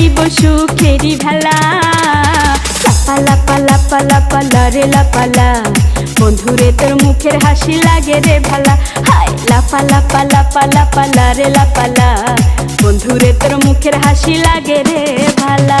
ভাসাইব সুখেরি ভেলা। লাপা লাপা লাপা লাপা লরে লাপালা বন্ধুরে, তোর মুখের হাসি লাগে রে ভালা। হাই লাপা লাপা লাপা লাপা লরে লাপালা বন্ধুরে, তোর মুখের হাসি লাগে রে ভালা।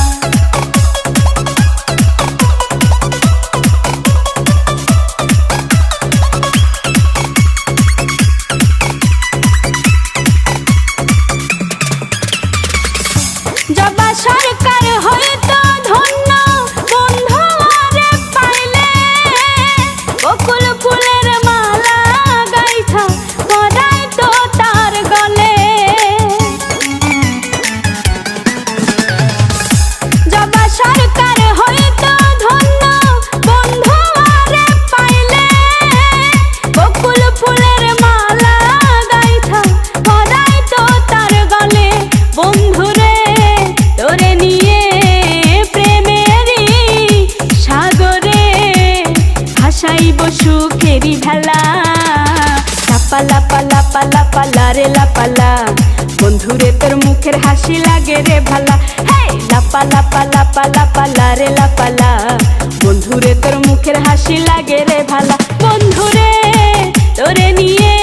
সুখেরি ভেলা লাপা লাপা লাপা লাপা লা রে লাপালা বন্ধুরে তোর মুখের হাসি লাগে রে ভালা হেই লাপা লাপা লাপা লাপা লা রে লাপালা বন্ধুরে তোর মুখের হাসি লাগে রে ভালা বন্ধুরে তোরে নিয়ে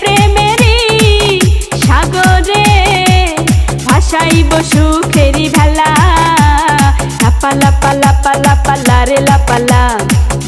প্রেমেরই সাগরে ভাসাইব সুখেরি ভেলা লাপা লাপা লাপা লাপা লা রে লাপালা